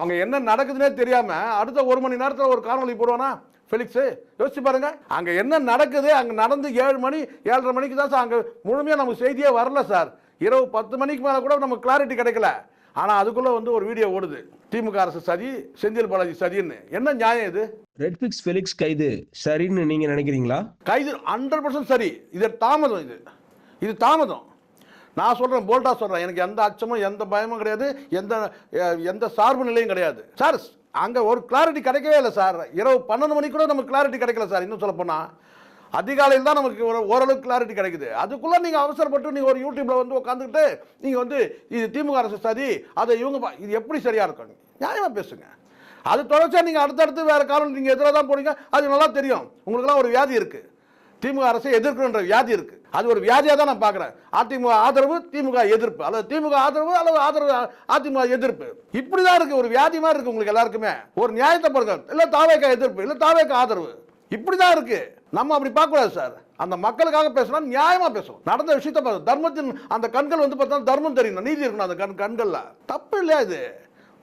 அங்க என்ன நடக்குதுன்னே தெரியாம அடுத்த ஒரு மணி நேரத்துல ஒரு காணொளி போடுவானா? ஃபெலிக்ஸ். யோசிச்சு பாருங்க. அங்க என்ன நடக்குது? அங்க நடந்து ஏழு மணி ஏழரை மணிக்கு தான் சார் அங்க முழுமையா நமக்கு செய்தியே வரல சார். இரவு பத்து மணிக்கு மேல கூட நமக்கு கிளாரிட்டி கிடைக்கல. ஆனா அதுக்குள்ள வந்து ஒரு வீடியோ ஓடுது. திமுக அரசு சதி செந்தில் பாலாஜி சதின்னு. என்ன நியாயம் இது? ரெட்ஃபிக்ஸ் ஃபெலிக்ஸ் கைது. சரின்னு நீங்க நினைக்கிறீங்களா? கைது ஹண்ட்ரட் பர்சன்ட் சரி. இது தாமதம் இது. இது தாமதம். நான் சொல்கிறேன் போல்டாக சொல்கிறேன் எனக்கு எந்த அச்சமும் எந்த பயமும் கிடையாது. எந்த எந்த சார்பு நிலையும் கிடையாது. சார் அங்கே ஒரு கிளாரிட்டி கிடைக்கவே இல்லை சார். இரவு பன்னெண்டு மணிக்கு கூட நமக்கு கிளாரிட்டி கிடைக்கல சார் இன்னும் சொல்லப்போனால் அதிகாலையில் தான் நமக்கு ஒரு ஓரளவுக்கு கிளாரிட்டி கிடைக்குது. அதுக்குள்ளே நீங்கள் அவசரப்பட்டு நீங்கள் ஒரு யூடியூப்பில் வந்து உட்காந்துக்கிட்டு நீங்கள் வந்து இது திமுக அரசு சரி அதை இவங்க இது எப்படி சரியாக இருக்கும்? நியாயமாக பேசுங்க. அது தொடர்ச்சியாக நீங்கள் அடுத்தடுத்து வேறு காரணம் நீங்கள் எதிராக தான் போனீங்க அது நல்லா தெரியும். உங்களுக்குலாம் ஒரு வியாதி இருக்குது திமுக அரசை எதிர்க்கணுன்ற வியாதி இருக்கு. அது ஒரு வியாதியாக தான் நான் பார்க்குறேன். அதிமுக ஆதரவு திமுக எதிர்ப்பு. அல்லது திமுக ஆதரவு அல்லது ஆதரவு அதிமுக எதிர்ப்பு. இப்படி தான் இருக்கு. ஒரு வியாதி மாதிரி இருக்கு உங்களுக்கு எல்லாருக்குமே. ஒரு நியாயத்தை பாருங்க இல்லை தாவேக்கா எதிர்ப்பு இல்லை தாவேக்கா ஆதரவு. இப்படி தான் இருக்கு. நம்ம அப்படி பார்க்கக்கூடாது சார். அந்த மக்களுக்காக பேசணும் நியாயமா பேசணும் நடந்த விஷயத்த பார்த்து. தர்மத்தின் அந்த கண்கள் வந்து பார்த்தா தர்மம் தெரியணும் நீதி இருக்கணும் அந்த கண் கண்கள்ல. தப்பு இல்லையா இது?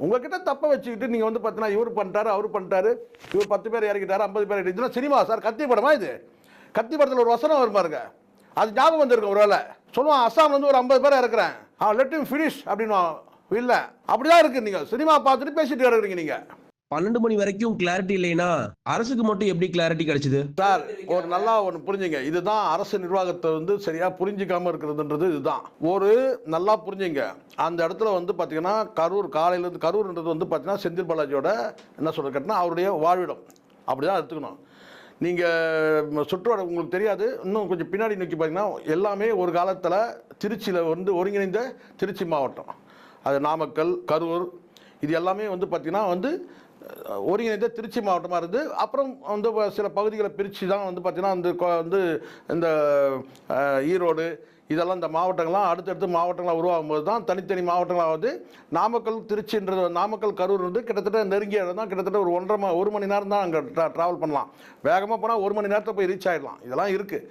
உங்ககிட்ட தப்பை வச்சுக்கிட்டு நீங்கள் வந்து பார்த்தீங்கன்னா இவர் பண்ணிட்டாரு அவர் பண்ணிட்டாரு இவர் பத்து பேர் இறக்கிட்டாரு ஐம்பது பேர் இறக்கிட்டாரு. சினிமா சார் கத்தி படமா இது? கத்தி படத்தில் ஒரு வசனம் வரும் பாருங்க. அது ஞாபகம் வந்திருக்கும் ஒருவேளை சொல்லுவான் அஸ்ஸாம்ல இருந்து ஒரு ஐம்பது பேர் இறக்குறேன். ஆ லெட் ஃபினிஷ் அப்படின்னு இல்ல. அப்படிதான் இருக்கு நீங்க. சினிமா பார்த்துட்டு பேசிட்டு இருக்கிறீங்க நீங்க. பன்னெண்டு மணி வரைக்கும் கிளாரிட்டி இல்லைனா அரசுக்கு மட்டும் எப்படி கிளாரிட்டி கிடைச்சது? சார் ஒரு நல்லா ஒன்று புரிஞ்சுங்க. இதுதான் அரசு நிர்வாகத்தை வந்து சரியா புரிஞ்சிக்காம இருக்கிறதுன்றது இதுதான். ஒரு நல்லா புரிஞ்சுங்க. அந்த இடத்துல வந்து பார்த்தீங்கன்னா கரூர் காலையிலேருந்து கரூர்ன்றது வந்து பார்த்தீங்கன்னா செந்தில் பாலாஜியோட என்ன சொல்றது கேட்டினா அவருடைய வாழ்விடம். அப்படி தான் எடுத்துக்கணும். நீங்கள் சுற்றோட உங்களுக்கு தெரியாது. இன்னும் கொஞ்சம் பின்னாடி நோக்கி பார்த்தீங்கன்னா எல்லாமே ஒரு காலத்தில் திருச்சியில் வந்து ஒருங்கிணைந்த திருச்சி மாவட்டம். அது நாமக்கல் கரூர் இது எல்லாமே வந்து பார்த்திங்கன்னா வந்து ஒருங்கிணைந்த திருச்சி மாவட்டமாக இருந்து அப்புறம் வந்து சில பகுதிகளை பிரித்து தான் வந்து பார்த்திங்கன்னா வந்து வந்து இந்த ஈரோடு இதெல்லாம் இந்த மாவட்டங்கள்லாம் அடுத்தடுத்து மாவட்டங்களாக உருவாகும் போது தான் தனித்தனி மாவட்டங்களாவது நாமக்கல் திருச்சின்றது நாமக்கல் கரூர் வந்து கிட்டத்தட்ட நெருங்கிய இடம் தான். கிட்டத்தட்ட ஒரு ஒன்றரை ஒரு மணி நேரம் தான் அங்கே ட்ராவல் பண்ணலாம். வேகமாக போனால் ஒரு மணி நேரத்தில் போய் ரீச் ஆகிடலாம் இதெல்லாம் இருக்குது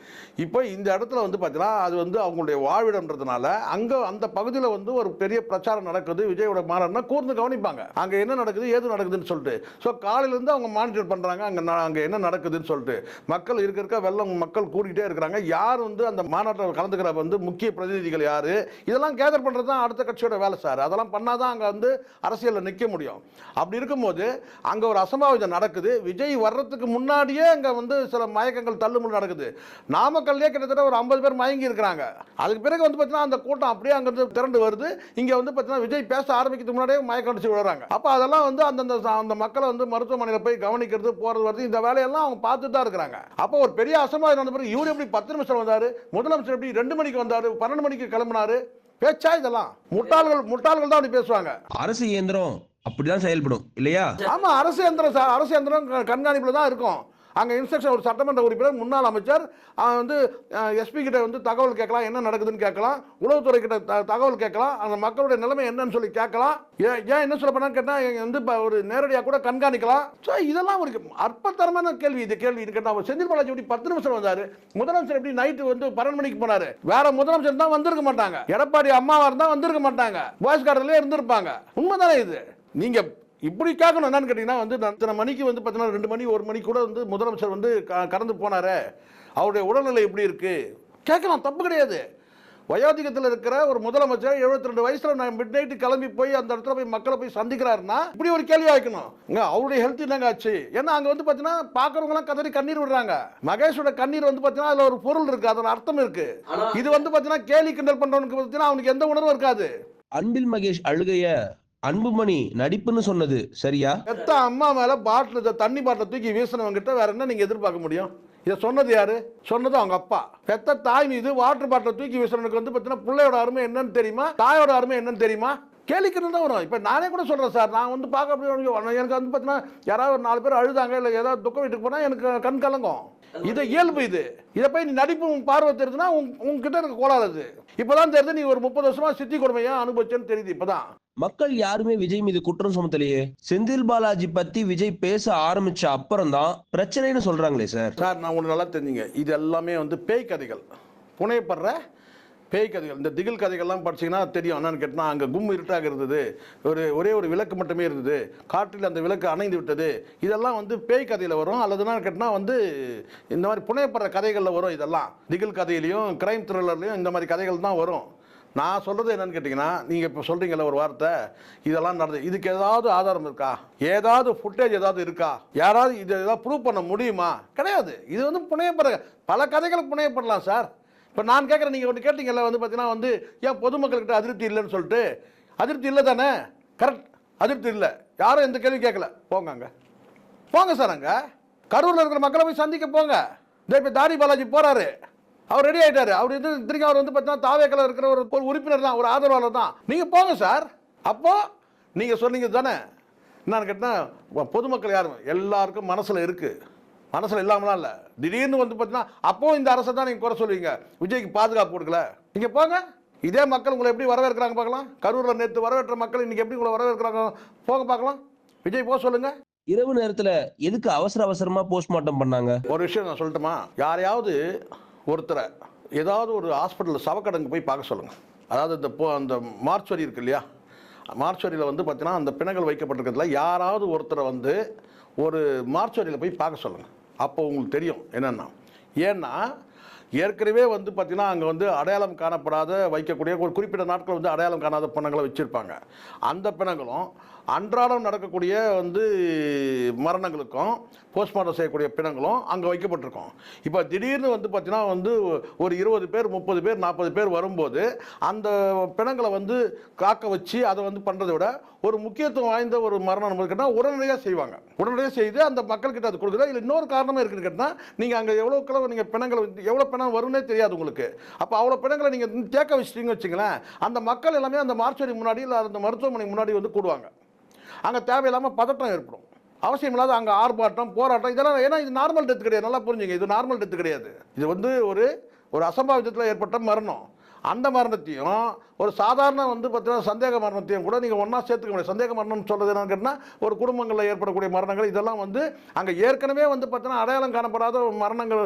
இப்போ இந்த இடத்துல வந்து பார்த்தீங்கன்னா அது வந்து அவங்களுடைய வாழ்விடம்ன்றதுனால அங்கே அந்த பகுதியில் வந்து ஒரு பெரிய பிரச்சாரம் நடக்குது. விஜயோட மாநாடுனா கூர்ந்து கவனிப்பாங்க. அங்கே என்ன நடக்குது ஏது நடக்குதுன்னு சொல்லிட்டு. ஸோ காலையிலேருந்து அவங்க மானிட்டர் பண்ணுறாங்க அங்கே அங்கே என்ன நடக்குதுன்னு சொல்லிட்டு. மக்கள் இருக்க இருக்க வெள்ளம் மக்கள் கூட்டிகிட்டே இருக்கிறாங்க. யார் வந்து அந்த மாநாட்டில் கலந்துக்கிற வந்து முக்கிய பிரதிநிதிகள் யார்? இதெல்லாம் கேதர் பண்ணுறது தான் அடுத்த கட்சியோட வேலை சார். அதெல்லாம் பண்ணாதான் அங்கே வந்து அரசியலில் நிற்க முடியும். அப்படி இருக்கும்போது அங்கே ஒரு அசம்பாவிதம் நடக்குது. விஜய் வர்றதுக்கு முன்னாடியே அங்கே வந்து சில மயக்கங்கள் தள்ளுமுள் நடக்குது. நாமக்கல்லே கிட்டத்தட்ட ஒரு ஐம்பது பேர் மயங்கி இருக்கிறாங்க. அதுக்கு பிறகு வந்து பார்த்தீங்கன்னா அந்த கூட்டம் அப்படியே அங்கேருந்து திரண்டு வருது. இங்கே வந்து பார்த்தீங்கன்னா விஜய் பேச ஆரம்பிக்கிறதுக்கு முன்னாடியே மயக்கம் அடிச்சு விடுறாங்க அப்போ அதெல்லாம் வந்து அந்தந்த அந்த மக்களை வந்து மருத்துவமனையில் போய் கவனிக்கிறது போகிறது வருது இந்த வேலையெல்லாம் அவங்க பார்த்துட்டு தான் இருக்கிறாங்க. அப்போ ஒரு பெரிய அசம்பாவிதம் நடந்த பிறகு இவர் எப்படி பத்து நிமிஷம் வந்தார்? முதலமைச்சர் எப்படி ரெண்டு மணிக்கு வந்தார் பன்னெண்டு மணிக்கு கிளம்பினாரு. பேச்சா இதெல்லாம்? முட்டாள்கள் முட்டாள்கள் தான் அப்படி பேசுவாங்க. அரசு இயந்திரம் அப்படிதான் செயல்படும் இல்லையா? ஆமா அரசு எந்திரம் சார் அரசு எந்திரம் க- கண்காணிப்புல தான் இருக்கும். அங்கே இன்ஸ்ட்ரக்ஷன் ஒரு சட்டமன்ற உறுப்பினர் முன்னாள் அமைச்சர் வந்து எஸ்பி கிட்ட வந்து தகவல் கேட்கலாம் என்ன நடக்குதுன்னு கேட்கலாம் உளவுத்துறை கிட்ட த- தகவல் கேட்கலாம் அந்த மக்களுடைய நிலைமை என்னன்னு சொல்லி கேட்கலாம். ஏன் ஏன் என்ன சொல்ல பண்ணான்னு கேட்டால் வந்து ஒரு நேரடியாக கூட கண்காணிக்கலாம். ஸோ இதெல்லாம் ஒரு அற்பத்தரமான கேள்வி இது கேள்வி இது கேட்டால் செந்தில் பாலாஜி எப்படி பத்து நிமிஷம் வந்தார்? முதலமைச்சர் எப்படி நைட்டு வந்து பன்னெண்டு மணிக்கு போனார்? வேற முதலமைச்சர் தான் வந்திருக்க மாட்டாங்க. எடப்பாடி அம்மாவா இருந்தா வந்திருக்க மாட்டாங்க. வாய்ஸ் கார்டர்லயே இருந்திருப்பாங்க. உண்மைதானே இது? நீங்கள் இப்படி கேட்கணும் என்னன்னு கேட்டீங்கன்னா வந்து இத்தனை மணிக்கு வந்து பார்த்தீங்கன்னா ரெண்டு மணி ஒரு மணி கூட வந்து முதலமைச்சர் வந்து க- கடந்து போனாரே. அவருடைய உடல்நிலை எப்படி இருக்கு? கேட்கலாம் தப்பு கிடையாது. வயோதிகத்தில் இருக்கிற ஒரு முதலமைச்சர் 72 ரெண்டு வயசுல நான் மிட் நைட்டு கிளம்பி போய் அந்த இடத்துல போய் மக்களை போய் சந்திக்கிறாருன்னா இப்படி ஒரு கேள்வி வைக்கணும் இங்க அவருடைய ஹெல்த் என்னங்க ஆச்சு? ஏன்னா அங்க வந்து பார்த்தீங்கன்னா பார்க்கறவங்கலாம் கதறி கண்ணீர் விடுறாங்க. மகேஷோட கண்ணீர் வந்து பார்த்தீங்கன்னா அதுல ஒரு பொருள் இருக்கு அதோட அர்த்தம் இருக்கு. இது வந்து பார்த்தீங்கன்னா கேலி கிண்டல் பண்றவனுக்கு பார்த்தீங்கன்னா அவனுக்கு எந்த உணர்வும் இருக்காது. அன்பில் மகேஷ் அழுகைய அன்புமணி நடிப்புன்னு சொன்னது சரியா? பெத்த அம்மா மேல பாட்டில் தண்ணி பாட்டில் தூக்கி வீசினவங்க கிட்ட வேற என்ன நீங்க எதிர்பார்க்க முடியும்? இதை சொன்னது யாரு? சொன்னது அவங்க அப்பா. பெத்த தாய் மீது வாட்டர் பாட்டில் தூக்கி வீசுறவனுக்கு வந்து பார்த்தீங்கன்னா பிள்ளையோட அருமை என்னன்னு தெரியுமா? தாயோட அருமை என்னன்னு தெரியுமா? கேளிக்கிறது தான் வரும். இப்போ நானே கூட சொல்கிறேன் சார். நான் வந்து பார்க்க எனக்கு வந்து பார்த்தீங்கன்னா யாராவது ஒரு நாலு பேர் அழுதாங்க இல்லை ஏதாவது துக்கம் வீட்டுக்கு போனால் எனக்கு கண் கலங்கும். இது இயல்பு இது. இதை போய் நீ நடிப்பு உன் பார்வை தெரியுதுன்னா உன் உங்ககிட்ட இருக்க கோளாறு அது. இப்போதான் தெரியுது நீ ஒரு முப்பது வருஷமா சித்தி கொடுமையா அனுபவிச்சேன்னு தெரியுது இப்போதான். மக்கள் யாருமே விஜய் மீது குற்றம் சுமத்தலையே? செந்தில் பாலாஜி பத்தி விஜய் பேச ஆரம்பிச்ச அப்புறம் தான் பிரச்சனைன்னு சொல்றாங்களே சார். சார் நான் ஒன்று நல்லா தெரிஞ்சுங்க. இது எல்லாமே வந்து பேய் கதைகள். புனையப்படுற பேய் கதைகள் இந்த திகில் கதைகள்லாம் படிச்சீங்கன்னா தெரியும் என்னன்னு கேட்டால் அங்கே கும் இருட்டாக இருந்தது. ஒரு ஒரே ஒரு விளக்கு மட்டுமே இருந்தது. காற்றில் அந்த விளக்கு அணைந்து விட்டது. இதெல்லாம் வந்து பேய் கதையில் வரும். அல்லதுனா கேட்டால் வந்து இந்த மாதிரி புனையப்படுற கதைகளில் வரும் இதெல்லாம். திகில் கதையிலையும் கிரைம் த்ரில்லர்லையும் இந்த மாதிரி கதைகள் தான் வரும். நான் சொல்கிறது என்னன்னு கேட்டிங்கன்னா நீங்கள் இப்போ சொல்கிறீங்கள ஒரு வார்த்தை இதெல்லாம் நடந்தது இதுக்கு ஏதாவது ஆதாரம் இருக்கா? ஏதாவது ஃபுட்டேஜ் ஏதாவது இருக்கா? யாராவது இதை ஏதாவது ப்ரூவ் பண்ண முடியுமா? கிடையாது. இது வந்து புனையப்படுற பல கதைகள் புனையப்படலாம் சார். இப்போ நான் கேட்குறேன் நீங்கள் ஒன்று கேட்டிங்கல்ல வந்து பார்த்தீங்கன்னா வந்து ஏன் பொதுமக்கள்கிட்ட அதிருப்தி இல்லைன்னு சொல்லிட்டு? அதிருப்தி இல்லை தானே? கரெக்ட் அதிருப்தி இல்லை. யாரும் எந்த கேள்வி கேட்கல போங்க அங்கே. போங்க சார் அங்கே. கரூரில் இருக்கிற மக்களை போய் சந்திக்க போங்க. இதோ இப்போ தாரி பாலாஜி போகிறாரு அவர் ரெடி ஆகிட்டார் அவர் இது திரும்பி அவர் வந்து பார்த்தீங்கன்னா தாவேக்கில் இருக்கிற ஒரு உறுப்பினர் தான் ஒரு ஆதரவாளர் தான். நீங்கள் போங்க சார். அப்போது நீங்கள் சொன்னீங்க தானே. என்னன்னு கேட்டால் பொதுமக்கள் யாரும் எல்லாருக்கும் மனசில் இருக்குது மனசில் இல்லாமலாம் இல்லை. திடீர்னு வந்து பார்த்தீங்கன்னா அப்போ இந்த அரசை தான் நீங்கள் குறை சொல்லுவீங்க. விஜய்க்கு பாதுகாப்பு கொடுக்கல. நீங்கள் போங்க. இதே மக்கள் உங்களை எப்படி வரவேற்கிறாங்க பார்க்கலாம்? கரூரில் நேற்று வரவேற்ற மக்கள் இன்னைக்கு எப்படி உங்களை வரவேற்கிறாங்க? போங்க பார்க்கலாம். விஜய் போக சொல்லுங்க. இரவு நேரத்துல எதுக்கு அவசர அவசரமா போஸ்ட்மார்ட்டம் பண்ணாங்க? ஒரு விஷயம் நான் சொல்லட்டுமா? யாரையாவது ஒருத்தரை ஏதாவது ஒரு ஹாஸ்பிட்டலில் சவக்கடங்கு போய் பார்க்க சொல்லுங்கள் அதாவது இந்த போ அந்த மார்ச்சுவரி இருக்கு இல்லையா? மார்ச்சுவரியில் வந்து பார்த்தீங்கன்னா அந்த பிணங்கள் வைக்கப்பட்டிருக்கிறதுல யாராவது ஒருத்தரை வந்து ஒரு மார்ச்சுவரியில் போய் பார்க்க சொல்லுங்கள் அப்போ உங்களுக்கு தெரியும் என்னென்னா ஏன்னா ஏற்கனவே வந்து பார்த்திங்கன்னா அங்கே வந்து அடையாளம் காணப்படாத வைக்கக்கூடிய ஒரு குறிப்பிட்ட நாட்கள் வந்து அடையாளம் காணாத பிணங்களை வச்சுருப்பாங்க. அந்த பிணங்களும் அன்றாடம் நடக்கக்கூடிய வந்து மரணங்களுக்கும் போஸ்ட்மார்ட்டம் செய்யக்கூடிய பிணங்களும் அங்கே வைக்கப்பட்டிருக்கும். இப்போ திடீர்னு வந்து பார்த்தீங்கன்னா வந்து ஒரு இருபது பேர் முப்பது பேர் நாற்பது பேர் வரும்போது அந்த பிணங்களை வந்து காக்க வச்சு அதை வந்து பண்ணுறதை விட ஒரு முக்கியத்துவம் வாய்ந்த ஒரு மரணம் நமக்கு கேட்டால் உடனடியாக செய்வாங்க. உடனடியாக செய்து அந்த மக்கள்கிட்ட அது கொடுக்குறது இல்லை இன்னொரு காரணமே இருக்குன்னு கேட்டால் நீங்கள் அங்கே எவ்வளோ நீங்கள் பிணங்களை வந்து எவ்வளோ பிணம் வரும்னே தெரியாது உங்களுக்கு. அப்போ அவ்வளோ பிணங்களை நீங்கள் தேக்க வச்சிட்டீங்கன்னு வச்சுங்களேன் அந்த மக்கள் எல்லாமே அந்த மார்ச்சரி முன்னாடி இல்லை அந்த மருத்துவமனை முன்னாடி வந்து கூடுவாங்க. அங்கே தேவையில்லாமல் பதட்டம் ஏற்படும். அவசியம் இல்லாத அங்கே ஆர்ப்பாட்டம் போராட்டம் இதெல்லாம் ஏன்னா இது நார்மல் டெத் கிடையாது. நல்லா புரிஞ்சுங்க இது நார்மல் டெத் கிடையாது. இது வந்து ஒரு ஒரு அசம்பாவிதத்தில் ஏற்பட்ட மரணம். அந்த மரணத்தையும் ஒரு சாதாரண வந்து பார்த்தீங்கன்னா சந்தேக மரணத்தையும் கூட நீங்கள் ஒன்றா சேர்த்துக்க முடியாது. சந்தேக மரணம் சொல்கிறது என்னன்னு கேட்டால் ஒரு குடும்பங்களில் ஏற்படக்கூடிய மரணங்கள் இதெல்லாம் வந்து அங்கே ஏற்கனவே வந்து பார்த்தீங்கன்னா அடையாளம் காணப்படாத மரணங்கள்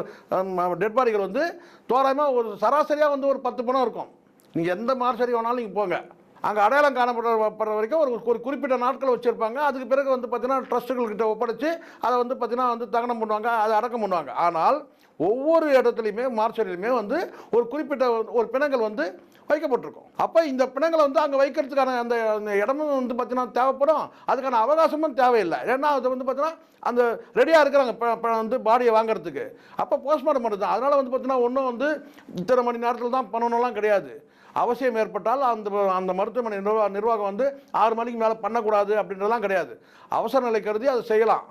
டெட் பாடிகள் வந்து தோராயமாக ஒரு சராசரியாக வந்து ஒரு பத்து பணம் இருக்கும். நீங்கள் எந்த மார்சரி வேணாலும் நீங்கள் போங்க. அங்கே அடையாளம் காணப்படுற வரைக்கும் ஒரு ஒரு குறிப்பிட்ட நாட்கள் வச்சுருப்பாங்க. அதுக்கு பிறகு வந்து பார்த்திங்கன்னா ட்ரஸ்ட்டுகள்கிட்ட ஒப்படைச்சு அதை வந்து பார்த்திங்கன்னா வந்து தகனம் பண்ணுவாங்க. அதை அடக்கம் பண்ணுவாங்க. ஆனால் ஒவ்வொரு இடத்துலையுமே மார்ச்சரியிலுமே வந்து ஒரு குறிப்பிட்ட ஒரு பிணங்கள் வந்து வைக்கப்பட்டிருக்கும். அப்போ இந்த பிணங்களை வந்து அங்கே வைக்கிறதுக்கான அந்த அந்த இடமும் வந்து பார்த்தீங்கன்னா தேவைப்படும். அதுக்கான அவகாசமும் தேவையில்லை. ஏன்னா அது வந்து பார்த்தீங்கன்னா அந்த ரெடியாக இருக்கிறாங்க ப- வந்து பாடியை வாங்குறதுக்கு. அப்போ போஸ்ட்மார்ட்டம் பண்ணுறது அதனால் வந்து பார்த்தீங்கன்னா ஒன்றும் வந்து இத்தனை மணி நேரத்தில் தான் பண்ணணும்லாம் கிடையாது. அவசியம் ஏற்பட்டால் அந்த அந்த மருத்துவமனை நிர்வாக நிர்வாகம் வந்து ஆறு மணிக்கு மேலே பண்ணக்கூடாது அப்படின்றதெல்லாம் கிடையாது. அவசர நிலை கருதி அதை செய்யலாம்.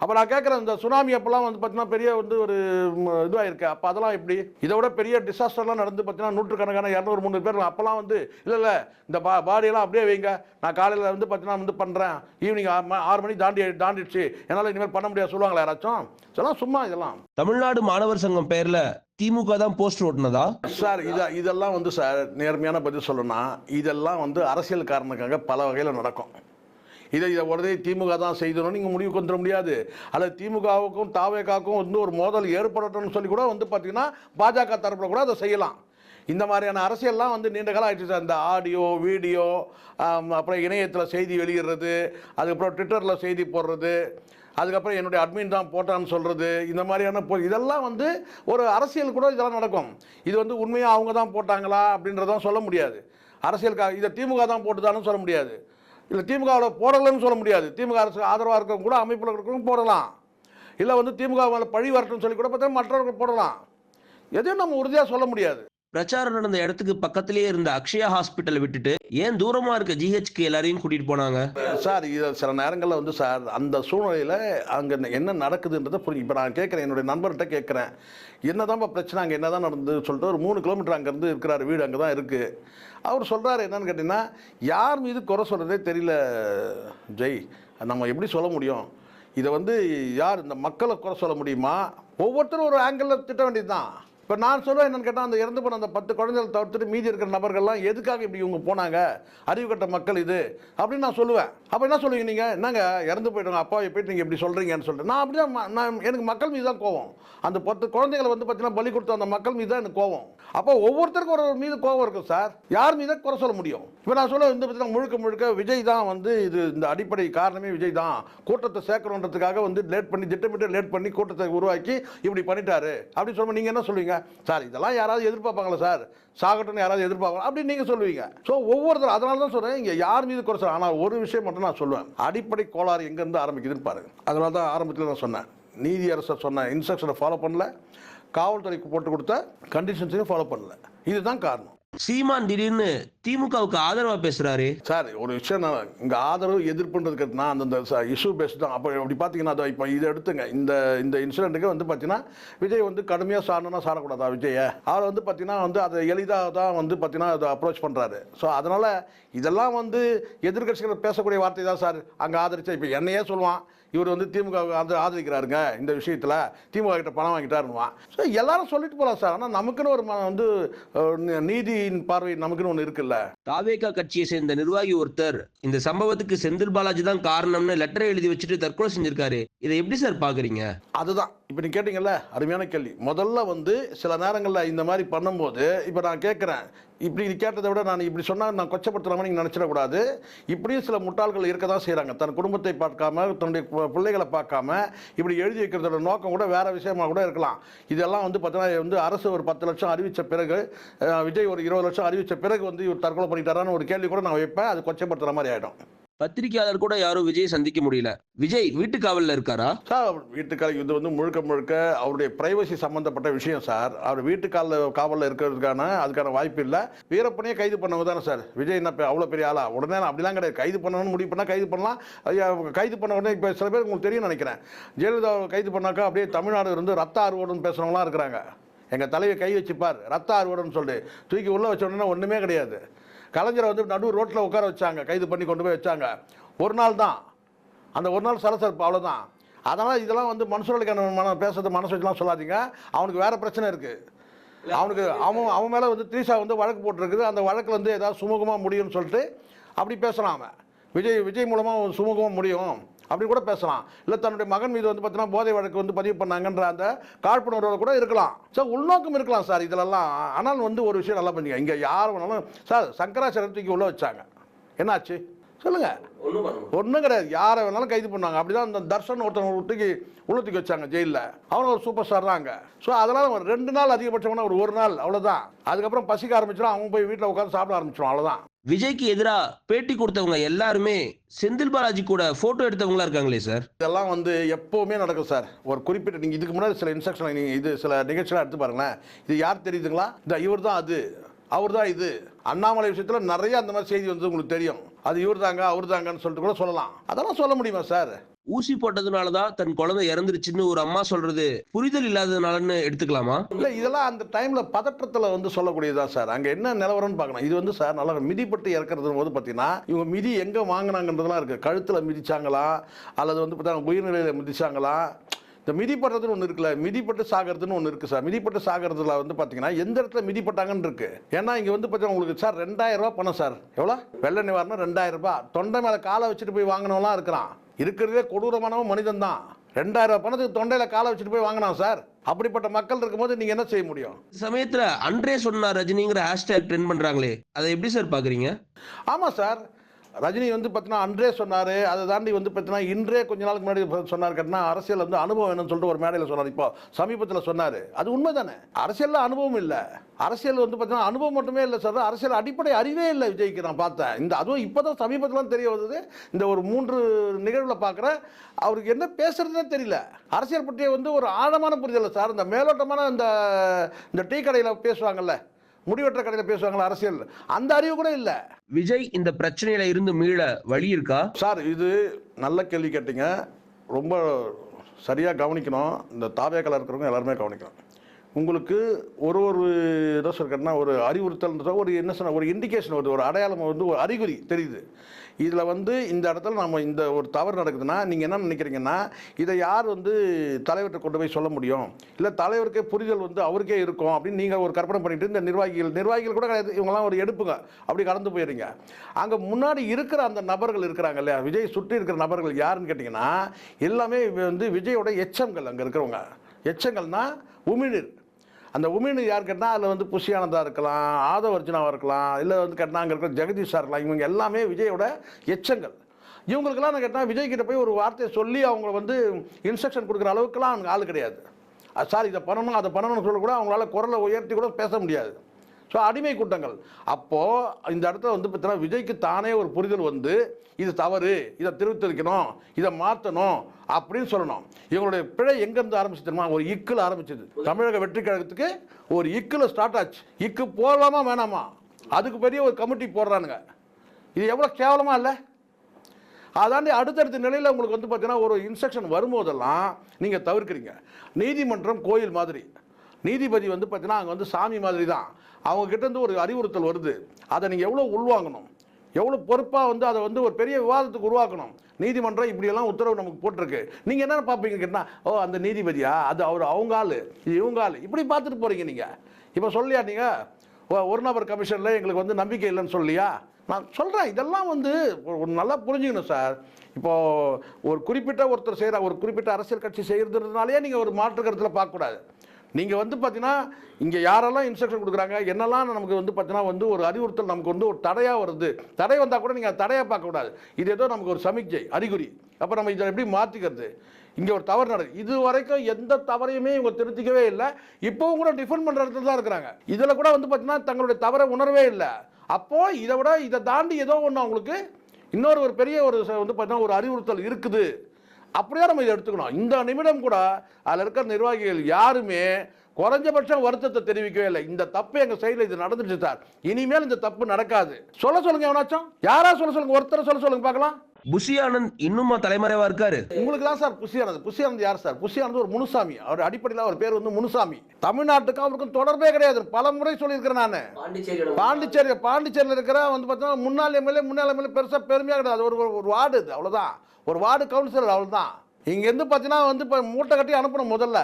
அப்போ நான் கேட்குறேன் இந்த சுனாமி அப்போல்லாம் வந்து பார்த்தீங்கன்னா பெரிய வந்து ஒரு இதுவாக இருக்கு அப்போ அதெல்லாம் எப்படி? இதை விட பெரிய டிசாஸ்டர்லாம் நடந்து பார்த்தீங்கன்னா நூற்றுக்கணக்கான இரநூறு முந்நூறு பேர் அப்போல்லாம் வந்து இல்லை இல்லை இந்த பா பாடியெல்லாம் அப்படியே வைங்க. நான் காலையில் வந்து பார்த்தீங்கன்னா வந்து பண்ணுறேன் ஈவினிங் ஆறு மணி தாண்டி தாண்டிடுச்சு. என்னால் இனிமேல் பண்ண முடியாது சொல்லுவாங்களா யாராச்சும்? இதெல்லாம் சும்மா இதெல்லாம். தமிழ்நாடு மாணவர் சங்கம் பேரில் திமுக தான் போஸ்ட் ஓட்டுனதா? சார் இதை இதெல்லாம் வந்து சார் நேர்மையான பதில் சொல்லணும்னா இதெல்லாம் வந்து அரசியல் காரணக்காக பல வகையில் நடக்கும். இதை இதை உடனே திமுக தான் செய்தணும் நீங்கள் முடிவு கொண்டு வர முடியாது. அல்லது திமுகவுக்கும் தாவேக்காவுக்கும் வந்து ஒரு மோதல் ஏற்படட்டும்னு சொல்லி கூட வந்து பார்த்தீங்கன்னா பாஜக தரப்பில் கூட அதை செய்யலாம். இந்த மாதிரியான அரசியல்லாம் வந்து நீண்ட காலம் ஆயிடுச்சு சார். இந்த ஆடியோ வீடியோ அப்புறம் இணையத்தில் செய்தி வெளியிடுறது அதுக்கப்புறம் ட்விட்டரில் செய்தி போடுறது அதுக்கப்புறம் என்னுடைய அட்மின் தான் போட்டான்னு சொல்கிறது இந்த மாதிரியான போ இதெல்லாம் வந்து ஒரு அரசியல் கூட இதெல்லாம் நடக்கும். இது வந்து உண்மையாக அவங்க தான் போட்டாங்களா அப்படின்றதான் சொல்ல முடியாது. அரசியலுக்காக இதை திமுக தான் போட்டுதான்னு சொல்ல முடியாது. இல்லை திமுகவில் போடலைன்னு சொல்ல முடியாது. திமுக அரசு ஆதரவாக இருக்கவங்க கூட அமைப்பில் இருக்கிறவங்க போடலாம். இல்லை வந்து திமுக மேலே பழி வரட்டும்னு சொல்லி கூட பார்த்தா மற்றவர்கள் போடலாம். எதையும் நம்ம உறுதியாக சொல்ல முடியாது. பிரச்சாரம் நடந்த இடத்துக்கு பக்கத்திலேயே இருந்த அக்ஷயா ஹாஸ்பிட்டலை விட்டுட்டு ஏன் தூரமா இருக்க ஜிஹெச்க்கு எல்லாரையும் கூட்டிட்டு போனாங்க? சார் இது சில நேரங்களில் வந்து சார் அந்த சூழ்நிலையில் அங்கே என்ன நடக்குதுன்றதை புரிஞ்சு இப்போ நான் கேட்குறேன் என்னுடைய நண்பர்கிட்ட கேட்குறேன். என்னதான்ப்பா பிரச்சனை? அங்கே என்னதான் நடந்து சொல்லிட்டு ஒரு மூணு கிலோமீட்டர் அங்கேருந்து இருக்கிறார் வீடு அங்கே தான் இருக்குது அவர் சொல்கிறாரு என்னன்னு கேட்டிங்கன்னா யார் மீது குறை சொல்கிறதே தெரியல ஜெய். நம்ம எப்படி சொல்ல முடியும்? இதை வந்து யார் இந்த மக்களை குறை சொல்ல முடியுமா? ஒவ்வொருத்தரும் ஒரு ஆங்கிளில் திட்ட வேண்டியது தான் இப்போ நான் சொல்லுவேன் என்னென்னு கேட்டால் அந்த இறந்து போன அந்த பத்து குழந்தைகள் தவிர்த்துட்டு மீதி இருக்கிற நபர்கள்லாம் எதுக்காக இப்படி இவங்க போனாங்க? அறிவு கட்ட மக்கள் இது. அப்படின்னு நான் சொல்லுவேன். அப்போ என்ன சொல்லுவீங்க நீங்கள் என்னங்க இறந்து போயிட்டாங்க அப்பாவை போயிட்டு நீங்கள் இப்படி சொல்கிறீங்கன்னு சொல்லிட்டு. நான் அப்படியே தான் நான் எனக்கு மக்கள் மீது தான் கோவம். அந்த பத்து குழந்தைகளை வந்து பார்த்தீங்கன்னா பலி கொடுத்த அந்த மக்கள் மீது தான் எனக்கு கோவம். அப்போ ஒவ்வொருத்தருக்கும் ஒரு மீது கோவம் இருக்கும் சார். யார் மீது? குறை சொல்ல முடியும். இப்போ நான் சொல்ல இந்த பற்றி முழுக்க முழுக்க விஜய் தான் வந்து இது இந்த அடிப்படை காரணமே விஜய் தான். கூட்டத்தை சேர்க்கணுன்றதுக்காக வந்து லேட் பண்ணி திட்டமிட்டு லேட் பண்ணி கூட்டத்தை உருவாக்கி இப்படி பண்ணிட்டாரு. அப்படின்னு சொல்லும்போது நீங்கள் என்ன சொல்லுவீங்க? சார் இதெல்லாம் யாராவது எதிர்பார்ப்பாங்களா சார்? சாகட்டும்னு யாராவது எதிர்பார்ப்பாங்க அப்படின்னு நீங்கள் சொல்லுவீங்க. ஸோ ஒவ்வொருத்தரும் அதனால தான் சொல்கிறேன் இங்கே யார் மீது குறை சொல்ல ஆனால் ஒரு விஷயம் மட்டும் நான் சொல்லுவேன். அடிப்படை கோளாறு எங்கேருந்து ஆரம்பிக்குதுன்னு பாருங்க. அதனால தான் ஆரம்பத்தில் நான் சொன்னேன். நீதியரசர் சொன்ன இன்ஸ்ட்ரக்ஷனை ஃபாலோ பண்ணல. காவல்துறைக்கு போட்டு கொடுத்த கண்டிஷன்ஸையும் ஃபாலோ பண்ணல. இதுதான் காரணம். சீமான் திடீர்னு திமுகவுக்கு ஆதரவா பேசுறாரு? சார் ஒரு விஷயம் நான் இங்கே ஆதரவு எதிர்ப்புன்றது நான் அந்தந்த இஷ்யூ பேஸ் தான் அப்போ அப்படி பார்த்தீங்கன்னா அதை இப்போ இதை எடுத்துங்க. இந்த இந்த இன்சிடென்ட்டுக்கு வந்து பார்த்தீங்கன்னா விஜய் வந்து கடுமையாக சாடணும்னா சாடக்கூடாதா விஜயை? அவர் வந்து பார்த்தீங்கன்னா வந்து அதை எளிதாக தான் வந்து பார்த்தீங்கன்னா அதை அப்ரோச் பண்ணுறாரு ஸோ அதனால் இதெல்லாம் வந்து எதிர்கட்சிகள் பேசக்கூடிய வார்த்தை தான் சார். அங்கே ஆதரிச்சா இப்போ என்னையே சொல்லுவான் இவர் வந்து திமுக வந்து ஆதரிக்கிறாருங்க இந்த விஷயத்தில். திமுக கிட்ட பணம் வாங்கிட்டாருன்னுவான். ஸோ எல்லாரும் சொல்லிட்டு போகலாம் சார். ஆனால் நமக்குன்னு ஒரு வந்து நீதியின் பார்வை நமக்குன்னு ஒன்று இருக்குல்ல. தாவேகா கட்சியை சேர்ந்த நிர்வாகி ஒருத்தர் இந்த சம்பவத்துக்கு செந்தில் பாலாஜி தான் காரணம்னு லெட்டரை எழுதி வச்சுட்டு தற்கொலை செஞ்சிருக்காரு. இதை எப்படி சார் பாக்குறீங்க? அதுதான். இப்போ நீ கேட்டிங்கல்ல அருமையான கேள்வி. முதல்ல வந்து சில நேரங்களில் இந்த மாதிரி பண்ணும்போது இப்போ நான் கேட்குறேன் இப்படி நீ கேட்டதை விட நான் இப்படி சொன்னால் நான் கொச்சப்படுத்தலாமா நீங்கள் நினச்சிடக்கூடாது. இப்படியும் சில முட்டாள்கள் இருக்க தான் செய்கிறாங்க தன் குடும்பத்தை பார்க்காம தன்னுடைய பிள்ளைகளை பார்க்காம இப்படி எழுதி வைக்கிறதோட நோக்கம் கூட வேற விஷயமா கூட இருக்கலாம். இதெல்லாம் வந்து பார்த்தீங்கன்னா வந்து அரசு ஒரு பத்து லட்சம் அறிவித்த பிறகு விஜய் ஒரு இருபது லட்சம் அறிவித்த பிறகு வந்து இவர் தற்கொலை பண்ணிட்டாரான்னு ஒரு கேள்வி கூட நான் வைப்பேன். அது கொச்சப்படுத்துகிற மாதிரி ஆகிடும் பத்திரிகையாளர் கூட யாரும் விஜய் சந்திக்க முடியல. விஜய் வீட்டு காவலில் இருக்காரா? சார் அவர் வீட்டுக்கால இது வந்து முழுக்க முழுக்க அவருடைய பிரைவசி சம்பந்தப்பட்ட விஷயம் சார். அவர் வீட்டு காலில் காவலில் இருக்கிறதுக்கான அதுக்கான வாய்ப்பு இல்லை. வீரப்பனையே கைது பண்ணவங்க தானே சார். விஜய் என்ன பெ- அவ்வளோ பெரிய ஆளா? உடனே அப்படிலாம் கிடையாது. கைது பண்ணணும்னு முடிவு பண்ணால் கைது பண்ணலாம். கைது பண்ண உடனே இப்போ சில பேர் உங்களுக்கு தெரியும் நினைக்கிறேன். ஜெயலலிதா கைது பண்ணாக்கா அப்படியே தமிழ்நாடு இருந்து ரத்த ஆர்வோடுன்னு பேசுகிறவங்களாம் இருக்கிறாங்க. எங்கள் தலையை கை வச்சுப்பார். ரத்த ஆர்வோடுன்னு சொல்லிட்டு தூக்கி உள்ளே வச்ச உடனே ஒன்றுமே கிடையாது. கலைஞரை வந்து நடு ரோட்டில் உட்கார வச்சாங்க கைது பண்ணி கொண்டு போய் வச்சாங்க. ஒரு நாள் தான். அந்த ஒரு நாள் சலசலப்பு அவ்வளோதான் அதனால் இதெல்லாம் வந்து மனுஷர்களுக்கான மன பேசுறது மனசு வச்சுலாம் சொல்லாதீங்க. அவனுக்கு வேறு பிரச்சனை இருக்குது அவனுக்கு அவன் அவன் மேலே வந்து த்ரீஷா வந்து வழக்கு போட்டிருக்குது. அந்த வழக்கில் வந்து ஏதாவது சுமூகமாக முடியும்னு சொல்லிட்டு அப்படி பேசலாம். அவன் விஜய் விஜய் மூலமாக சுமூகமாக முடியும். அப்படி கூட பேசலாம். இல்லை தன்னுடைய மகன் மீது வந்து பார்த்தீங்கன்னா போதை வழக்கு வந்து பதிவு பண்ணாங்கன்ற அந்த காழ்ப்புணர்வோட கூட இருக்கலாம். சார் உள்நோக்கம் இருக்கலாம் சார் இதிலெல்லாம் ஆனால் வந்து ஒரு விஷயம் நல்லா பண்ணிங்க இங்கே யார் வேணாலும் சார் சங்கராச்சாரம் தூக்கி உள்ள வச்சாங்க. என்னாச்சு? சொல்லுங்க. ஒன்றும் கிடையாது. யாரை வேணாலும் கைது பண்ணாங்க. அப்படிதான் அந்த தர்ஷன் ஒருத்தன் தூக்கி உள்ள தூக்கி வச்சாங்க ஜெயிலில். அவன் ஒரு சூப்பர் ஸ்டார் தான் அங்கே. ஸோ அதனால் ஒரு ரெண்டு நாள் அதிகபட்சமான ஒரு ஒரு நாள் அவ்வளோதான் அதுக்கப்புறம் பசிக்க ஆரம்பிச்சிடும். அவங்க போய் வீட்டில் உட்காந்து சாப்பிட ஆரம்பிச்சிடும். அவ்வளோதான் விஜய்க்கு எதிராக பேட்டி கொடுத்தவங்க எல்லாருமே செந்தில் பாலாஜி கூட போட்டோ எடுத்தவங்களா இருக்காங்களே சார்? இதெல்லாம் வந்து எப்போவுமே நடக்கும் சார். ஒரு குறிப்பிட்ட நீங்கள் இதுக்கு முன்னாடி சில இன்ஸ்ட்ரக்ஷன் நீங்கள் இது சில நிகழ்ச்சிலாம் எடுத்து பாருங்களேன். இது யார் தெரியுதுங்களா? இந்த இவர் தான் அது. அவர் தான் இது. அண்ணாமலை விஷயத்தில் நிறைய அந்த மாதிரி செய்தி வந்து உங்களுக்கு தெரியும். அது இவர் தாங்க அவர் தாங்கன்னு சொல்லிட்டு கூட சொல்லலாம். அதெல்லாம் சொல்ல முடியுமா சார்? ஊசி போட்டதுனால தான் தன் குழந்தை இறந்துருச்சுன்னு ஒரு அம்மா சொல்றது புரிதல் இல்லாததுனாலன்னு எடுத்துக்கலாமா? இல்லை இதெல்லாம் அந்த டைமில் பதற்றத்துல வந்து சொல்லக்கூடியதா சார் அங்கே என்ன நிலவரம்னு பார்க்கணும். இது வந்து சார் நல்லா மிதிப்பட்டு இறக்குறது போது பார்த்தீங்கன்னா இவங்க மிதி எங்கே வாங்கினாங்கன்றதுலாம் இருக்குது கழுத்தில் மிதிச்சாங்களா? அல்லது வந்து பார்த்தா உயிர்நிலையில மிதிச்சாங்களா? இந்த மிதிப்பட்டதுன்னு ஒன்று இருக்குல்ல மிதிப்பட்டு சாகிறதுன்னு ஒன்று இருக்குது சார். மிதிப்பட்டு சாகிறதுல வந்து பார்த்தீங்கன்னா எந்த இடத்துல மிதிப்பட்டாங்கன்னு இருக்கு? ஏன்னா இங்கே வந்து பார்த்தீங்கன்னா உங்களுக்கு சார் ரெண்டாயிரம் ரூபாய் பணம் சார். எவ்வளோ? வெள்ள நிவாரணம் ரெண்டாயிரம் ரூபாய். தொண்டை மேலே காலை வச்சுட்டு போய் வாங்கினவங்களாம் இருக்கிறான். இருக்கிறதே கொடூரமானவன் மனிதன் தான். ரெண்டாயிரம் பணத்துக்கு தொண்டையில் காலை வச்சுட்டு போய் வாங்கினான் சார். அப்படிப்பட்ட மக்கள் இருக்கும்போது நீங்கள் என்ன செய்ய முடியும்? சமயத்துல அன்றே சொன்னா ரஜினிங்கிற ஹேஷ்டேக் ட்ரெண்ட் பண்றாங்களே. அதை எப்படி சார் பாக்குறீங்க? ஆமாம் சார். ரஜினி வந்து பார்த்தீங்கன்னா அன்றே சொன்னார். அதை தாண்டி வந்து பார்த்தீங்கன்னா இன்றே கொஞ்ச நாளுக்கு முன்னாடி சொன்னார். கேட்டால் அரசியல் வந்து அனுபவம் வேணும்னு சொல்லிட்டு ஒரு மேடையில் சொன்னார். இப்போ சமீபத்தில் சொன்னார். அது உண்மை தானே அரசியலில் அனுபவம் இல்லை. அரசியல் வந்து பார்த்தீங்கன்னா அனுபவம் மட்டுமே இல்லை சார். அரசியல் அடிப்படை அறிவே இல்லை விஜய்க்கு நான் பார்த்தேன். இந்த அதுவும் இப்போ தான் சமீபத்தில் தெரிய வந்தது. இந்த ஒரு மூன்று நிகழ்வில் பார்க்குறேன் அவருக்கு என்ன பேசுறதுனே தெரியல. அரசியல் பற்றிய வந்து ஒரு ஆழமான புரிதலை சார். இந்த மேலோட்டமான இந்த இந்த டீ கடையில் பேசுவாங்கல்ல. முடிவெற்ற கடையில் பேசுவாங்கல்ல அரசியல்? அந்த அறிவு கூட இல்லை. விஜய் இந்த பிரச்சனையில இருந்து மீள வழி இருக்கா? சார் இது நல்ல கேள்வி கேட்டீங்க. ரொம்ப சரியாக கவனிக்கணும். இந்த தாவேக்கல இருக்கிறவங்க எல்லாருமே கவனிக்கணும். உங்களுக்கு ஒரு ஒரு என்ன சொல்கிறேன்னா ஒரு அறிவுறுத்தல் ஒரு என்ன சொன்ன ஒரு இண்டிகேஷன் வருது ஒரு அடையாளம் வந்து ஒரு அறிகுறி தெரியுது. இதில் வந்து இந்த இடத்துல நம்ம இந்த ஒரு தவறு நடக்குதுன்னா நீங்கள் என்ன நினைக்கிறீங்கன்னா இதை யார் வந்து தலைவர்கிட்ட கொண்டு போய் சொல்ல முடியும்? இல்லை தலைவருக்கே புரிதல் வந்து அவருக்கே இருக்கும் அப்படின்னு நீங்கள் ஒரு கற்பனை பண்ணிட்டு இந்த நிர்வாகிகள் நிர்வாகிகள் கூட கிடையாது இவங்கெல்லாம் ஒரு எடுப்புங்க. அப்படி கடந்து போயிடுங்க. அங்கே முன்னாடி இருக்கிற அந்த நபர்கள் இருக்கிறாங்க இல்லையா? விஜய் சுற்றி இருக்கிற நபர்கள் யாருன்னு கேட்டிங்கன்னா எல்லாமே வந்து விஜயோட எச்சங்கள் அங்கே இருக்கிறவங்க. எச்சங்கள்னால் உமிழ்நீர். அந்த உமிழ்நீர் யார் கேட்டால் அதில் வந்து புஷியானந்தா இருக்கலாம் ஆதவ அர்ஜுனாவாக இருக்கலாம் இல்லை வந்து கேட்டால் அங்கே இருக்கிற ஜெகதீஷாக இருக்கலாம் இவங்க எல்லாமே விஜயோட எச்சங்கள். இவங்களுக்கெல்லாம் நான் கேட்டால் விஜய் கிட்ட போய் ஒரு வார்த்தையை சொல்லி அவங்க வந்து இன்ஸ்ட்ரக்ஷன் கொடுக்குற அளவுக்குலாம் அவங்க ஆள் கிடையாது. சார் இதை பண்ணணும் அதை பண்ணணும்னு சொல்ல கூட அவங்களால குரலை உயர்த்தி கூட பேச முடியாது. ஸோ அடிமை கூட்டங்கள். அப்போது இந்த இடத்துல வந்து பார்த்தீங்கன்னா விஜய்க்கு தானே ஒரு புரிதல் வந்து இது தவறு இதை திருத்தரிக்கணும் இதை மாற்றணும் அப்படின்னு சொல்லணும். இவங்களுடைய பிழை எங்கேருந்து ஆரம்பிச்சு தெரியுமா? ஒரு இக்கில் ஆரம்பிச்சது. தமிழக வெற்றி கழகத்துக்கு ஒரு இக்கில் ஸ்டார்ட் ஆச்சு. இக்கு போடலாமா வேணாமா? அதுக்கு பெரிய ஒரு கமிட்டி போடுறானுங்க. இது எவ்வளோ கேவலமாக இல்லை? அதாண்டி அடுத்தடுத்த நிலையில் உங்களுக்கு வந்து பார்த்தீங்கன்னா ஒரு இன்ஸ்ட்ரக்ஷன் வரும்போதெல்லாம் நீங்கள் தவிர்க்கிறீங்க. நீதிமன்றம் கோயில் மாதிரி. நீதிபதி வந்து பார்த்தீங்கன்னா அங்கே வந்து சாமி மாதிரி தான் அவங்கக்கிட்ட இருந்து ஒரு அறிவுறுத்தல் வருது. அதை நீங்கள் எவ்வளோ உள்வாங்கணும்? எவ்வளோ பொறுப்பாக வந்து அதை வந்து ஒரு பெரிய விவாதத்துக்கு உருவாக்கணும்? நீதிமன்றம் இப்படியெல்லாம் உத்தரவு நமக்கு போட்டிருக்கு. நீங்கள் என்ன பார்ப்பீங்க கேட்டால் ஓ அந்த நீதிபதியா? அது அவர் அவங்க ஆள். இது இவங்க ஆள். இப்படி பார்த்துட்டு போகிறீங்க நீங்கள் இப்போ சொல்லியா நீங்கள் ஒரு நபர் கமிஷனில் எங்களுக்கு வந்து நம்பிக்கை இல்லைன்னு சொல்லியா? நான் சொல்கிறேன் இதெல்லாம் வந்து ஒரு- ஒரு நல்லா புரிஞ்சுக்கணும் சார். இப்போது ஒரு குறிப்பிட்ட ஒருத்தர் செய்கிற ஒரு குறிப்பிட்ட அரசியல் கட்சி செய்கிறதுனாலே நீங்கள் ஒரு மாற்று கருத்தில் பார்க்கக்கூடாது. நீங்கள் வந்து பார்த்தீங்கன்னா இங்கே யாரெல்லாம் இன்ஸ்ட்ரக்ஷன் கொடுக்குறாங்க என்னெல்லாம் நமக்கு வந்து பார்த்தீங்கன்னா வந்து ஒரு அறிவுறுத்தல் நமக்கு வந்து ஒரு தடையாக வருது. தடை வந்தால் கூட நீங்கள் தடையாக பார்க்கக்கூடாது இது ஏதோ நமக்கு ஒரு சமிக்ஜை அறிகுறி. அப்போ நம்ம இதை எப்படி மாற்றிக்கிறது இங்கே ஒரு தவறு நடக்குது. இது வரைக்கும் எந்த தவறையுமே இவங்க திருத்திக்கவே இல்லை. இப்போவும் கூட டிஃபெண்ட் பண்ணுற இடத்துல தான் இருக்கிறாங்க. இதில் கூட வந்து பார்த்தீங்கன்னா தங்களுடைய தவறை உணரவே இல்லை. அப்போது இதை விட இதை தாண்டி ஏதோ ஒன்று அவங்களுக்கு இன்னொரு ஒரு பெரிய ஒரு வந்து பார்த்தீங்கன்னா ஒரு அறிவுறுத்தல் இருக்குது. அப்படியே நம்ம இதை எடுத்துக்கணும். இந்த நிமிடம் கூட அதில் இருக்கிற நிர்வாகிகள் யாருமே குறைஞ்சபட்சம் வருத்தத்தை தெரிவிக்கவே இல்லை. இந்த தப்பு எங்கள் சைடில் இது நடந்துச்சு சார். இனிமேல் இந்த தப்பு நடக்காது. சொல்ல சொல்லுங்க எவனாச்சும். யாரா சொல்ல சொல்லுங்க? ஒருத்தரை சொல்ல சொல்லுங்க பார்க்கலாம். புஷி ஆனந்த் இன்னுமா தலைமறைவா இருக்காரு? உங்களுக்கு தான் சார் புஷியானது புஷியானது யார் சார்? புஷியானது ஒரு முனுசாமி. அவர் அடிப்படையில் அவர் பேர் வந்து முனுசாமி. தமிழ்நாட்டுக்கும் அவருக்கும் தொடர்பே கிடையாது. பல முறை சொல்லியிருக்கிறேன் நான். பாண்டிச்சேரி பாண்டிச்சேரியில் இருக்கிற வந்து பார்த்தீங்கன்னா முன்னாள் எம்எல்ஏ முன்னாள் எம்எல்ஏ பெருசாக பெருமையாக கிடையாது. ஒரு- ஒரு வார்டு இது. அவ்வளோதான் ஒரு வார்டு கவுன்சிலர் அவ்வளோதான் இங்கேருந்து பார்த்தீங்கன்னா வந்து இப்போ மூட்டை கட்டி அனுப்பணும் முதல்ல.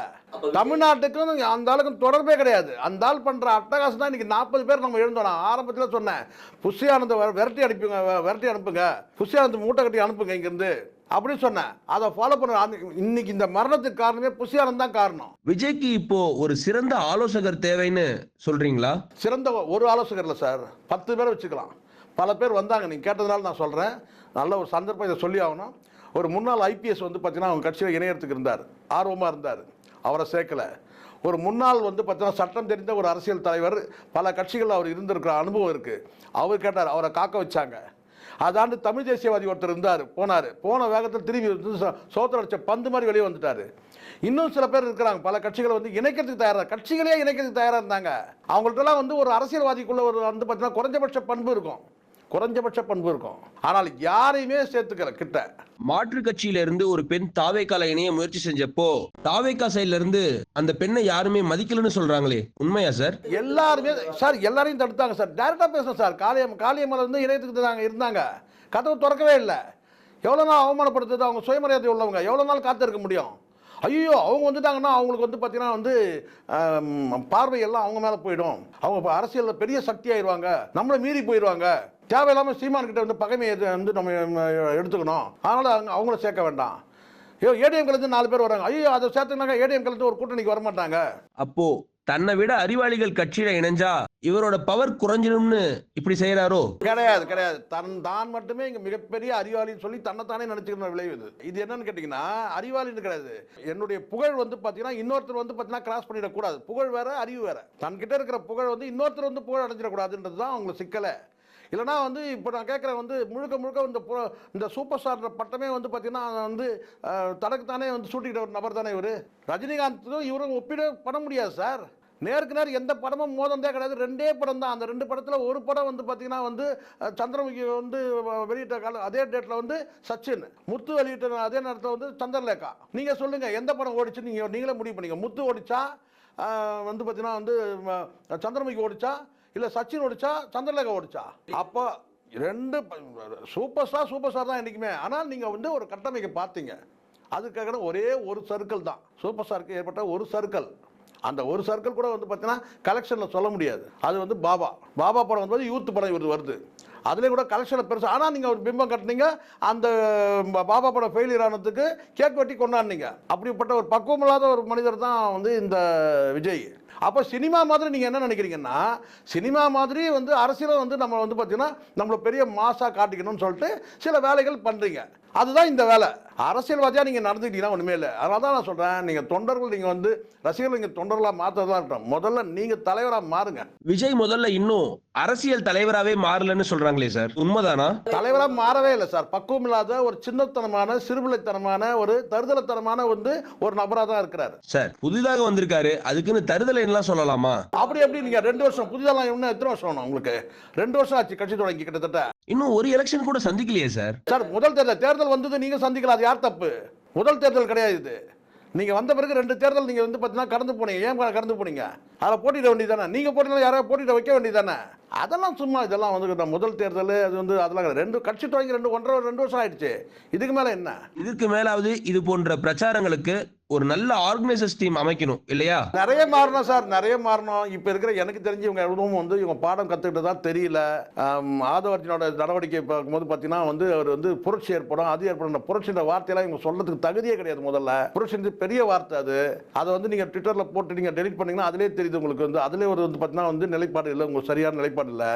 தமிழ்நாட்டுக்கும் அந்த ஆளுக்கும் தொடர்பே கிடையாது. அந்த ஆள் பண்ணுற அட்டகாசம் தான் இன்னைக்கு நாற்பது பேர் நம்ம எழுந்தோம். நான் ஆரம்பத்தில் சொன்னேன். புஷி ஆனந்த விரட்டி அனுப்புங்க விரட்டி அனுப்புங்க. புஷி ஆனந்த மூட்டை கட்டி அனுப்புங்க இங்கேருந்து. அப்படின்னு சொன்னேன். அதை ஃபாலோ பண்ண இன்னைக்கு இந்த மரணத்துக்கு காரணமே புஷி ஆனந்த் தான் காரணம். விஜய்க்கு இப்போ ஒரு சிறந்த ஆலோசகர் தேவைன்னு சொல்றீங்களா? சிறந்த ஒரு ஆலோசகர் இல்லை சார். பத்து பேரை வச்சுக்கலாம். பல பேர் வந்தாங்க. நீங்கள் கேட்டதுனால நான் சொல்கிறேன் நல்ல ஒரு சந்தர்ப்பம் இதை சொல்லி ஆகணும். ஒரு முன்னாள் ஐபிஎஸ் வந்து பார்த்தீங்கன்னா அவங்க கட்சியில் இணையத்துக்கு இருந்தார். ஆர்வமாக இருந்தார். அவரை சேர்க்கல. ஒரு முன்னாள் வந்து பார்த்தீங்கன்னா சட்டம் தெரிந்த ஒரு அரசியல் தலைவர் பல கட்சிகளில் அவர் இருந்திருக்கிற அனுபவம் இருக்குது அவர் கேட்டார் அவரை காக்க வச்சாங்க. அதாண்டு தமிழ் தேசியவாதி ஒருத்தர் இருந்தார் போனார். போன வேகத்தில் திரும்பி வந்து சோ- அடிச்ச பந்து மாதிரி வெளியே வந்துட்டார். இன்னும் சில பேர் இருக்கிறாங்க. பல கட்சிகளை வந்து இணைக்கிறதுக்கு தயாராக கட்சிகளே இணைக்கிறதுக்கு தயாராக இருந்தாங்க. அவங்கள்ட்டலாம் வந்து ஒரு அரசியல்வாதிக்குள்ள ஒரு வந்து பார்த்தீங்கன்னா குறைஞ்சபட்ச பண்பு இருக்கும். குறைஞ்சபட்ச பண்பு இருக்கும். ஆனால் யாரையுமே சேர்த்துக்கல கிட்ட. மாற்று கட்சியில இருந்து ஒரு பெண் தாவேக்கால இணைய முயற்சி செஞ்சப்போ தாவேக்கா சைடுல இருந்து அந்த பெண்ணை யாருமே மதிக்கலன்னு சொல்றாங்களே. உண்மையா சார்? எல்லாருமே சார் எல்லாரையும் தடுத்தாங்க சார். டேரெக்டாக பேசணும் சார். காளியம் காளியம்மன் வந்து இணையத்துக்கு தாங்க இருந்தாங்க. கதவு திறக்கவே இல்லை. எவ்வளோ நாள் அவமானப்படுத்துறது? அவங்க சுயமரியாதை உள்ளவங்க. எவ்வளோ நாள் காத்திருக்க முடியும்? ஐயோ அவங்க வந்துட்டாங்கன்னா அவங்களுக்கு வந்து பார்த்தீங்கன்னா வந்து ஆம், பார்வை எல்லாம் அவங்க மேலே போயிடும். அவங்க அரசியலில் பெரிய சக்தி ஆயிடுவாங்க நம்மளை மீறி போயிடுவாங்க தேவையில்லாமல் சீமான் கிட்ட வந்து பகைமையை வந்து நம்ம எடுத்துக்கணும். அதனால் அவங்க அவங்கள சேர்க்க வேண்டாம். ஐயோ ஏடிஎம்லேருந்து நாலு பேர் வராங்க. ஐயோ அதை சேர்த்துனாக்கா ஏடிஎம்லேருந்து ஒரு கூட்டணிக்கு வர மாட்டாங்க அப்போ தன்னை விட அறிவாளிகள் கட்சியில இணைஞ்சா இவரோட பவர் குறைஞ்சிடும்னு இப்படி செய்யறாரோ கிடையாது கிடையாது. தன் தான் மட்டுமே இங்க மிகப்பெரிய அறிவாளின்னு சொல்லி தன்னைத்தானே நினைச்சுக்கிற விளைவு இது. இது என்னன்னு கேட்டிங்கன்னா அறிவாளின்னு கிடையாது. என்னுடைய புகழ் வந்து பார்த்தீங்கன்னா இன்னொருத்தர் வந்து பார்த்தீங்கன்னா கிராஸ் பண்ணிடக்கூடாது. புகழ் வேற அறிவு வேற. தன்கிட்ட இருக்கிற புகழ் வந்து இன்னொருத்தர் வந்து புகழ் அடைஞ்சிடக்கூடாதுன்றது தான் அவங்களுக்கு சிக்கலை. இல்லைனா வந்து இப்போ நான் கேட்குறேன் வந்து முழுக்க முழுக்க இந்த இந்த சூப்பர் ஸ்டார் பட்டமே வந்து பார்த்தீங்கன்னா வந்து தனக்கு தானே வந்து சூட்டிக்கிட்ட ஒரு நபர் தானே இவர்? ரஜினிகாந்த்தும் இவரும் ஒப்பிட பண்ண முடியாது சார். நேருக்கு நேர் எந்த படமும் மோதந்தே கிடையாது. ரெண்டே படம் தான். அந்த ரெண்டு படத்தில் ஒரு படம் வந்து பார்த்தீங்கன்னா வந்து சந்திரமுகி வந்து வெளியிட்ட கால அதே டேட்டில் வந்து சச்சின் முத்து வெளியிட்ட அதே நேரத்தில் வந்து சந்திரலேகா. நீங்கள் சொல்லுங்கள் எந்த படம் ஓடிச்சு நீங்கள் நீங்களே முடிவு பண்ணீங்க முத்து ஓடிச்சா வந்து பார்த்திங்கன்னா வந்து சந்திரமுகி ஓடிச்சா இல்லை சச்சின் ஓடிச்சா சந்திரலேகா ஓடிச்சா? அப்போ ரெண்டு சூப்பர் ஸ்டார் சூப்பர் ஸ்டார் தான் என்றைக்குமே ஆனால் நீங்கள் வந்து ஒரு கட்டமைக்க பார்த்தீங்க. அதுக்காக ஒரே ஒரு சர்க்கிள் தான். சூப்பர் ஸ்டாருக்கு ஏற்பட்ட ஒரு சர்க்கிள். அந்த ஒரு சர்க்கிள் கூட வந்து பார்த்தீங்கன்னா கலெக்ஷனில் சொல்ல முடியாது. அது வந்து பாபா. பாபா படம் வந்து யூத் படம் இவர் வருது. அதுலேயும் கூட கலெக்ஷனில் பெருசு ஆனால் நீங்கள் ஒரு பிம்பம் கட்டினீங்க அந்த பாபா படம் ஃபெயிலியர் ஆனதுக்கு கேக் வெட்டி கொண்டாடினீங்க. அப்படிப்பட்ட ஒரு பக்குவம் இல்லாத ஒரு மனிதர் தான் வந்து இந்த விஜய். அப்போ சினிமா மாதிரி நீங்கள் என்ன நினைக்கிறீங்கன்னா சினிமா மாதிரி வந்து அரசியலும் வந்து நம்ம வந்து பார்த்தீங்கன்னா நம்மளை பெரிய மாசாக காட்டிக்கணும்னு சொல்லிட்டு சில வேலைகள் பண்ணுறீங்க அதுதான் இந்த வேலை. அரசியல்வாதியாக நீங்கள் நடந்துக்கிட்டீங்கன்னா ஒன்றுமே இல்லை. அதனால தான் நான் சொல்கிறேன் நீங்கள் தொண்டர்கள் நீங்கள் வந்து ரசிகர்கள் நீங்கள் தொண்டர்களாக மாற்றதான் இருக்கட்டும். முதல்ல நீங்கள் தலைவராக மாறுங்க. விஜய் முதல்ல இன்னும் அரசியல் தலைவராகவே மாறலன்னு சொல்றாங்களே சார். உண்மைதானா? தலைவராக மாறவே இல்லை சார். பக்குவம் இல்லாத ஒரு சின்னத்தனமான சிறுபிள்ளைத்தனமான ஒரு தருதலத்தனமான வந்து ஒரு நபராக தான் இருக்கிறார். சார் புதிதாக வந்திருக்காரு. அதுக்குன்னு தருதலைன்னுலாம் சொல்லலாமா? அப்படி எப்படி நீங்கள் ரெண்டு வருஷம் புதிதெல்லாம் இன்னும் எத்தனை வருஷம் வேணும் உங்களுக்கு? ரெண்டு வருஷம் ஆச்சு கட்சி தொடங்கி கிட்டத்தட்ட. இன்னும் ஒரு எலெக்ஷன் கூட சந்திக்கலையே சார். சார் முதல் தேர்தல் தேர்தல் வந்தது நீங்கள் சந்திக்கலாம் அது யார் தப்பு? முதல் தேர்தல் கிடையாது இது. நீங்கள் வந்த பிறகு ரெண்டு தேர்தல் நீங்கள் வந்து பார்த்தீங்கன்னா கடந்து போனீங்க. ஏன் கடந்து போனீங்க? அதில் போட்டிட வேண்டியது தானே நீங்கள் போட்டியில் யாராவது போட்டிட வைக்க வேண்டியது தானே அதெல்லாம் சும்மா இதெல்லாம் வந்து முதல் தேர்தல் அது வந்து அதெல்லாம் ரெண்டு கட்சி தொடங்கி ரெண்டு ஒன்றரை ரெண்டு வருஷம் ஆயிடுச்சு. இதுக்கு மேலே என்ன? இதுக்கு மேலாவது இது போன்ற பிரச்சாரங்களுக்கு ஒரு நல்ல ஆர்கனைசர்ஸ் டீம் அமைக்கணும் இல்லையா? நிறைய மாறணும் சார் நிறைய மாறணும். இப்போ இருக்கிற எனக்கு தெரிஞ்சு இவங்க எவ்வளவும் வந்து இவங்க பாடம் கற்றுக்கிட்டு தான் தெரியல. ஆம், நடவடிக்கை பார்க்கும்போது பார்த்தீங்கன்னா வந்து அவர் வந்து புரட்சி ஏற்படும். அது ஏற்படும் புரட்சின்ற வார்த்தையெல்லாம் இவங்க சொல்றதுக்கு தகுதியே கிடையாது முதல்ல. புரட்சி பெரிய வார்த்தை அது. அதை வந்து நீங்கள் ட்விட்டரில் போட்டு நீங்கள் டெலிட் பண்ணீங்கன்னா அதிலே தெரியுது உங்களுக்கு வந்து. அதிலே ஒரு வந்து பார்த்தீங்கன்னா வந்து நிலைப்பாடு இல்லை உங்களுக்கு சரியான நிலைப்பாடு இல்லை.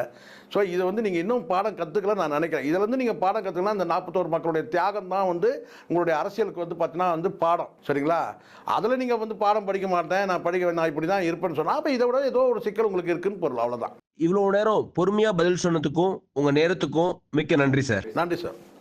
ஸோ இதை வந்து நீங்கள் இன்னும் பாடம் கற்றுக்கல நான் நினைக்கிறேன். இதில் வந்து நீங்கள் பாடம் கற்றுக்கலாம் இந்த நாற்பத்தோரு மக்களுடைய தியாகம் தான் வந்து உங்களுடைய அரசியலுக்கு வந்து பார்த்தீங்கன்னா வந்து பாடம். சரிங்களா? அதில் நீங்கள் வந்து பாடம் படிக்க மாட்டேன் நான் படிக்க நான் இப்படி தான் இருப்பேன்னு சொன்னால் அப்போ இதை விட ஏதோ ஒரு சிக்கல் உங்களுக்கு இருக்குன்னு பொருள் அவ்வளோதான் இவ்வளவு நேரம் பொறுமையா பதில் சொன்னதுக்கும் உங்க நேரத்துக்கும் மிக்க நன்றி சார். நன்றி சார்.